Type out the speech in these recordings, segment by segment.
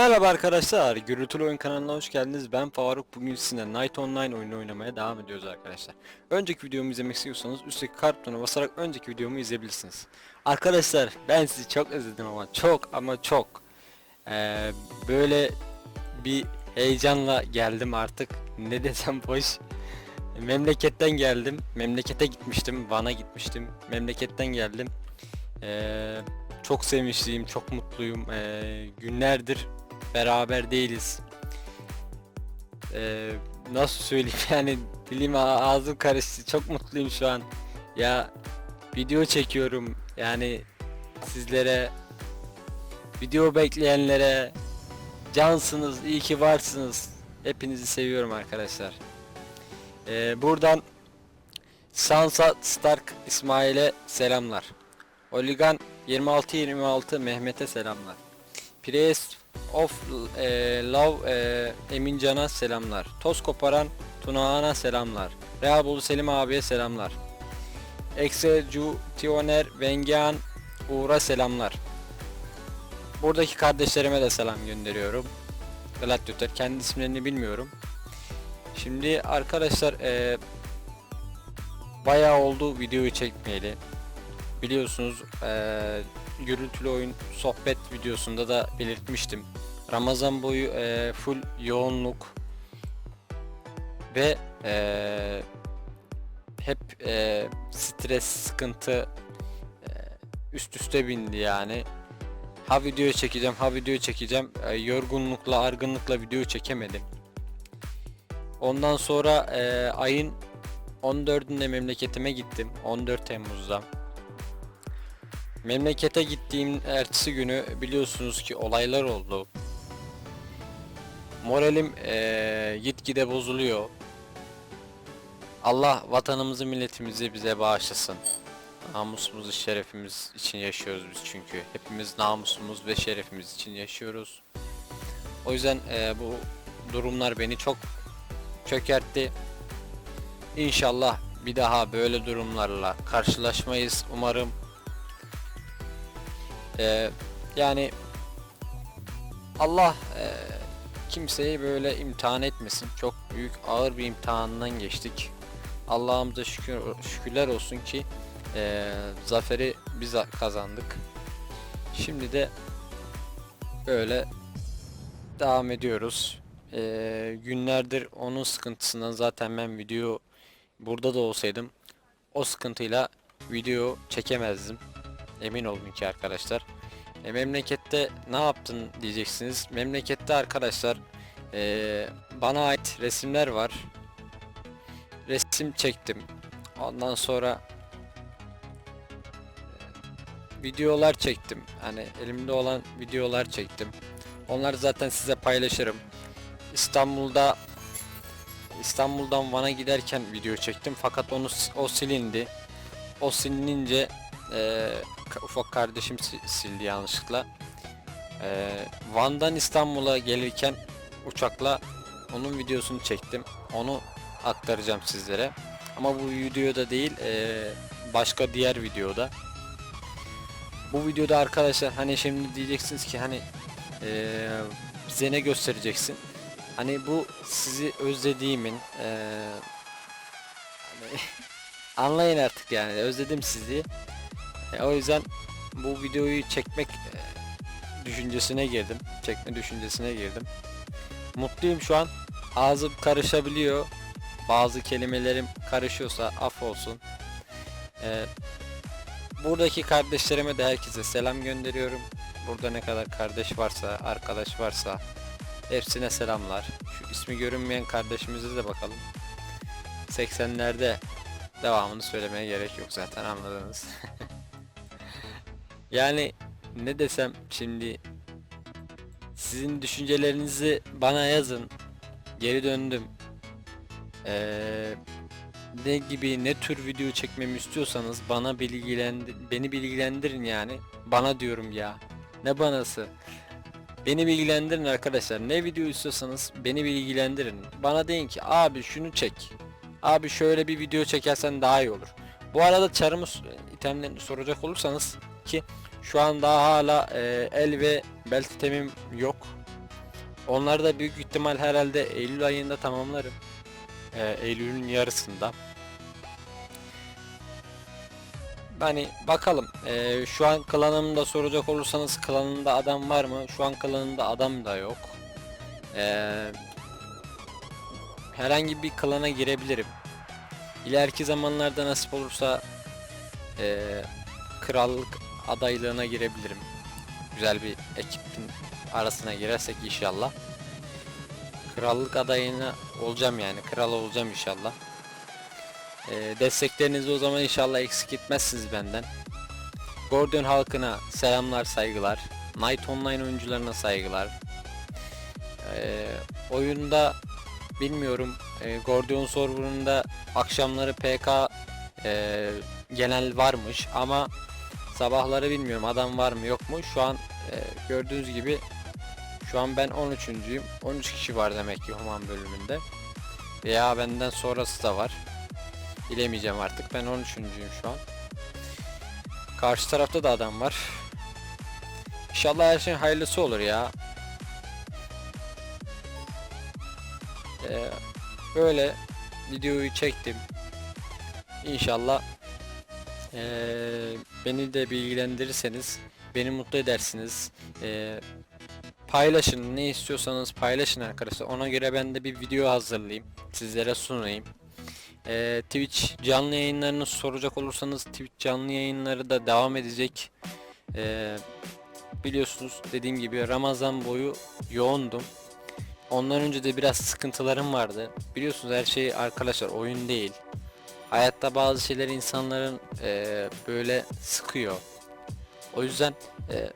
Merhaba arkadaşlar, Gürültülü Oyun kanalına hoş geldiniz. Ben Faruk. Bugün sizinle Night Online oyunu oynamaya devam ediyoruz arkadaşlar. Önceki videomu izlemek istiyorsanız üstteki butonuna basarak önceki videomu izleyebilirsiniz. Arkadaşlar ben sizi çok özledim ama çok ama çok. Ee, böyle bir heyecanla geldim artık. Ne desem boş. Memleketten geldim. Memlekete gitmiştim. Van'a gitmiştim. Memleketten geldim. Ee, çok sevinçliyim, çok mutluyum. Ee, günlerdir beraber değiliz. Ee, nasıl söyleyeyim yani dilim ağ- ağzım karıştı. Çok mutluyum şu an. Ya video çekiyorum. Yani sizlere video bekleyenlere cansınız, iyi ki varsınız. Hepinizi seviyorum arkadaşlar. Ee, buradan Sansa Stark İsmail'e selamlar. Oligan 2626 Mehmet'e selamlar. Priest of e, Love e, Emincan'a selamlar. Toz koparan Tunağan'a selamlar. Reabulu Selim abiye selamlar. Executioner Vengean Uğur'a selamlar. Buradaki kardeşlerime de selam gönderiyorum. Gladiator kendi isimlerini bilmiyorum. Şimdi arkadaşlar e, bayağı oldu videoyu çekmeyeli. Biliyorsunuz eee gürültülü oyun sohbet videosunda da belirtmiştim. Ramazan boyu eee, full yoğunluk ve eee, hep eee, stres, sıkıntı eee, üst üste bindi yani. Ha video çekeceğim, ha video çekeceğim. Eee, yorgunlukla, argınlıkla video çekemedim. Ondan sonra eee, ayın 14'ünde memleketime gittim. 14 Temmuz'da. Memlekete gittiğim ertesi günü biliyorsunuz ki olaylar oldu. Moralim eee gitgide bozuluyor. Allah vatanımızı milletimizi bize bağışlasın. Namusumuzu şerefimiz için yaşıyoruz biz çünkü. Hepimiz namusumuz ve şerefimiz için yaşıyoruz. O yüzden eee, bu durumlar beni çok çökertti. İnşallah bir daha böyle durumlarla karşılaşmayız umarım. Ee, yani Allah e, kimseyi böyle imtihan etmesin. Çok büyük ağır bir imtihandan geçtik. Allah'ımıza şükür, şükürler olsun ki e, zaferi biz kazandık. Şimdi de böyle devam ediyoruz. E, günlerdir onun sıkıntısından zaten ben video burada da olsaydım o sıkıntıyla video çekemezdim. Emin olun ki arkadaşlar. E, memlekette ne yaptın diyeceksiniz. Memlekette arkadaşlar e, bana ait resimler var. Resim çektim. Ondan sonra e, videolar çektim. Hani elimde olan videolar çektim. Onları zaten size paylaşırım. İstanbul'da İstanbul'dan Van'a giderken video çektim fakat onu o silindi. O silinince ka- ufak kardeşim si- sildi yanlışlıkla. Eee, Van'dan İstanbul'a gelirken uçakla onun videosunu çektim. Onu aktaracağım sizlere. Ama bu videoda değil, eee, başka diğer videoda. Bu videoda arkadaşlar hani şimdi diyeceksiniz ki hani eee, bize ne göstereceksin? Hani bu sizi özlediğimin eee, hani anlayın artık yani özledim sizi. E, o yüzden bu videoyu çekmek e, düşüncesine girdim. Çekme düşüncesine girdim. Mutluyum şu an. Ağzım karışabiliyor. Bazı kelimelerim karışıyorsa af olsun. E, buradaki kardeşlerime de herkese selam gönderiyorum. Burada ne kadar kardeş varsa, arkadaş varsa hepsine selamlar. Şu ismi görünmeyen kardeşimize de bakalım. 80'lerde devamını söylemeye gerek yok zaten anladınız. Yani ne desem şimdi sizin düşüncelerinizi bana yazın. Geri döndüm. Ee, ne gibi ne tür video çekmemi istiyorsanız bana bilgilendir beni bilgilendirin yani. Bana diyorum ya. Ne banası? Beni bilgilendirin arkadaşlar. Ne video istiyorsanız beni bilgilendirin. Bana deyin ki abi şunu çek. Abi şöyle bir video çekersen daha iyi olur. Bu arada çarımız itemlerini soracak olursanız ki şu an daha hala e, el ve belt itemim yok. Onları da büyük ihtimal herhalde Eylül ayında tamamlarım. Ee, Eylül'ün yarısında. Hani bakalım. Ee, şu an klanımda soracak olursanız klanında adam var mı? Şu an klanında adam da yok. Ee, herhangi bir klana girebilirim. İleriki zamanlarda nasip olursa ee, krallık adaylığına girebilirim. Güzel bir ekibin arasına girersek inşallah. Krallık adayına olacağım yani. Kral olacağım inşallah. Ee, desteklerinizi o zaman inşallah eksik etmezsiniz benden. Gordon halkına selamlar saygılar. Night Online oyuncularına saygılar. Ee, oyunda bilmiyorum e, Gordion serverında akşamları PK e, genel varmış ama sabahları bilmiyorum adam var mı yok mu şu an e, gördüğünüz gibi şu an ben 13.'üyüm 13 kişi var demek ki Human bölümünde veya benden sonrası da var bilemeyeceğim artık ben 13.'üyüm şu an karşı tarafta da adam var İnşallah her şeyin hayırlısı olur ya Ee, böyle videoyu çektim. İnşallah ee, beni de bilgilendirirseniz beni mutlu edersiniz. Ee, paylaşın ne istiyorsanız paylaşın arkadaşlar. Ona göre ben de bir video hazırlayayım. Sizlere sunayım. Ee, Twitch canlı yayınlarını soracak olursanız Twitch canlı yayınları da devam edecek. Ee, biliyorsunuz dediğim gibi Ramazan boyu yoğundum. Ondan önce de biraz sıkıntılarım vardı. Biliyorsunuz her şey arkadaşlar oyun değil. Hayatta bazı şeyler insanların eee, böyle sıkıyor. O yüzden eee,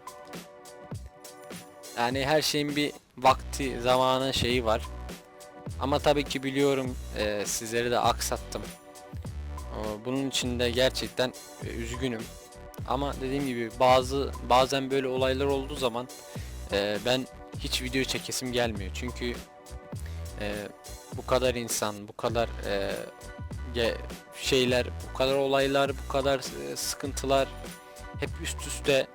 yani her şeyin bir vakti, zamanı şeyi var. Ama tabii ki biliyorum eee, sizleri de aksattım. Bunun için de gerçekten e, üzgünüm. Ama dediğim gibi bazı bazen böyle olaylar olduğu zaman eee, ben hiç video çekesim gelmiyor. Çünkü e, bu kadar insan, bu kadar e, ge- şeyler, bu kadar olaylar, bu kadar e, sıkıntılar hep üst üste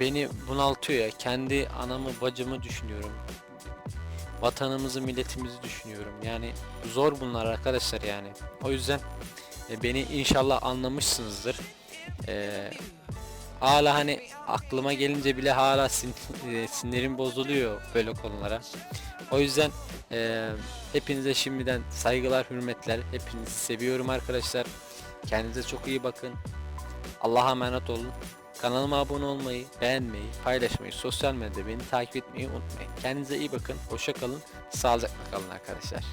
beni bunaltıyor ya. Kendi anamı, bacımı düşünüyorum. Vatanımızı, milletimizi düşünüyorum. Yani zor bunlar arkadaşlar yani. O yüzden e, beni inşallah anlamışsınızdır. E, hala hani aklıma gelince bile hala sin e, sinirim bozuluyor böyle konulara. O yüzden e, hepinize şimdiden saygılar, hürmetler. Hepinizi seviyorum arkadaşlar. Kendinize çok iyi bakın. Allah'a emanet olun. Kanalıma abone olmayı, beğenmeyi, paylaşmayı, sosyal medyada beni takip etmeyi unutmayın. Kendinize iyi bakın. Hoşça kalın. Sağlıcakla kalın arkadaşlar.